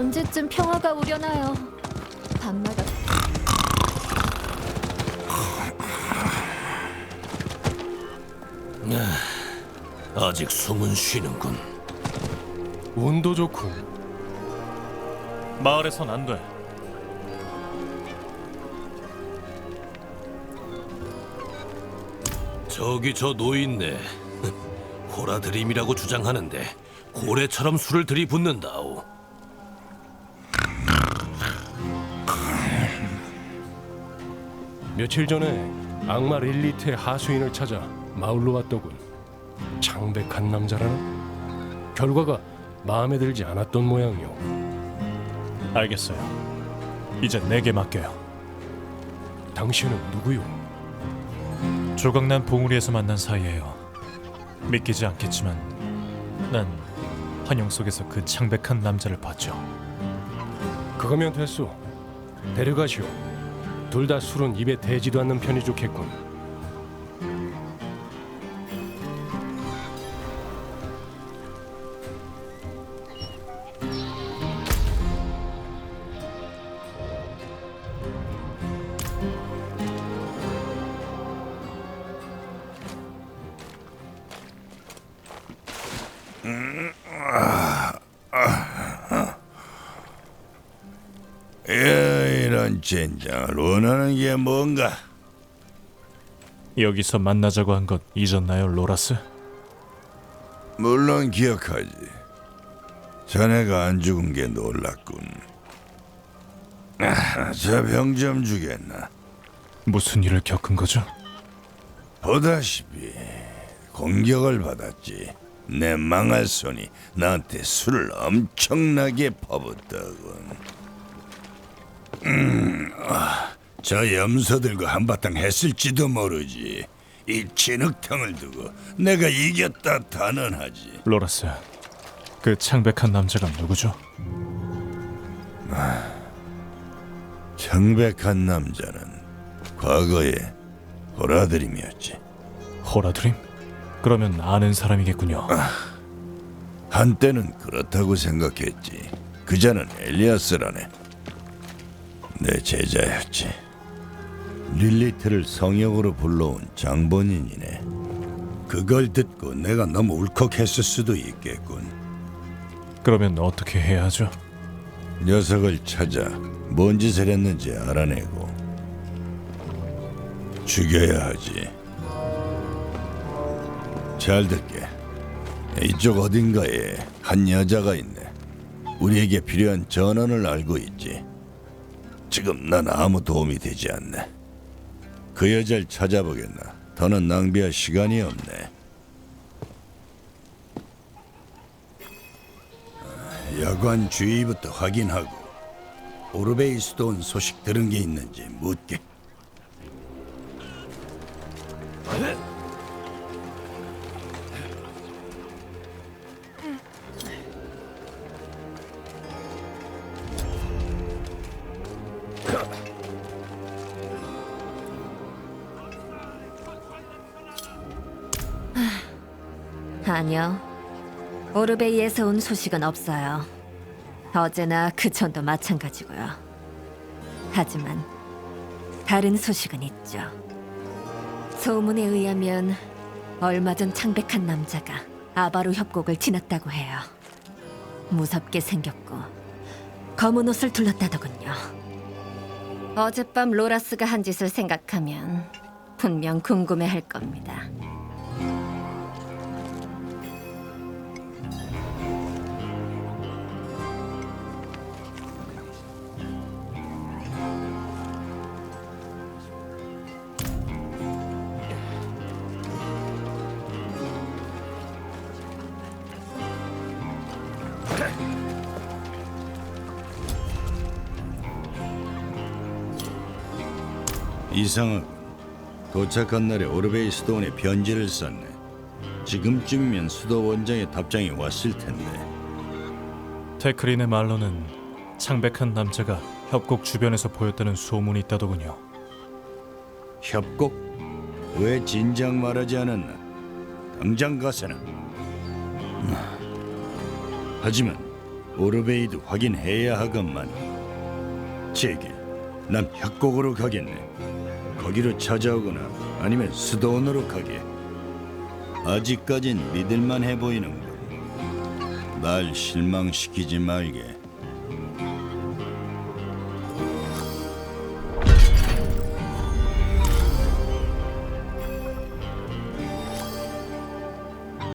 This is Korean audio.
언제쯤 평화가 오려나요? 밤마다 아직 숨은 쉬는군. 운도 좋군. 마을에선 안 돼. 저기 저 노인네 호라드림이라고 주장하는데 고래처럼 술을 들이붓는다오. 며칠 전에 악마 릴리트의 하수인을 찾아 마을로 왔더군. 창백한 남자라나? 결과가 마음에 들지 않았던 모양이오. 알겠어요. 이제 내게 맡겨요. 당신은 누구요? 조각난 봉우리에서 만난 사이예요. 믿기지 않겠지만 난 환영 속에서 그 창백한 남자를 봤죠. 그거면 됐소. 데려가시오. 둘 다 술은 입에 대지도 않는 편이 좋겠군. 야, 이런 젠장을 원하는 게 뭔가? 여기서 만나자고 한 것 잊었나요, 로라스? 물론 기억하지. 자네가 안 죽은 게 놀랐군. 아, 저병 좀 주겠나? 무슨 일을 겪은 거죠? 보다시피 공격을 받았지. 내 망할 손이 나한테 술을 엄청나게 퍼붓더군. 음, 아, 저 염소들과 한바탕 했을지도 모르지. 이 진흙탕을 두고 내가 이겼다 단언하지. 로라스, 그 창백한 남자가 누구죠? 청백한 남자는 과거에 호라드림이었지. 호라드림? 그러면 아는 사람이겠군요. 한때는 그렇다고 생각했지. 그자는 엘리아스라네. 내 제자였지. 릴리트를 성역으로 불러온 장본인이네. 그걸 듣고 내가 너무 울컥했을 수도 있겠군. 그러면 어떻게 해야 하죠? 녀석을 찾아 뭔 짓을 했는지 알아내고 죽여야 하지. 잘 듣게. 이쪽 어딘가에 한 여자가 있네. 우리에게 필요한 전원을 알고 있지. 지금 난 아무 도움이 되지 않네. 그 여자를 찾아보겠나. 더는 낭비할 시간이 없네. 아, 여관 주위부터 확인하고 오르베이스도 온 소식 들은 게 있는지 묻게. 아니요. 오르베이에서 온 소식은 없어요. 어제나 그 전도 마찬가지고요. 하지만 다른 소식은 있죠. 소문에 의하면 얼마 전 창백한 남자가 아바로 협곡을 지났다고 해요. 무섭게 생겼고 검은 옷을 둘렀다더군요. 어젯밤 로라스가 한 짓을 생각하면 분명 궁금해할 겁니다. 이상하고 도착한 날에 오르베이스톤에 편지를 썼네. 지금쯤이면 수도 원장의 답장이 왔을 텐데. 테크린의 말로는 창백한 남자가 협곡 주변에서 보였다는 소문이 있다더군요. 협곡? 왜 진작 말하지 않았나? 당장 가서는. 하지만 오르베이드 확인해야 하건만. 제길, 난 협곡으로 가겠네. 거기로 찾아오거나 아니면 스도원으로 가게. 아직까진 믿을만해 보이는군. 날 실망시키지 말게.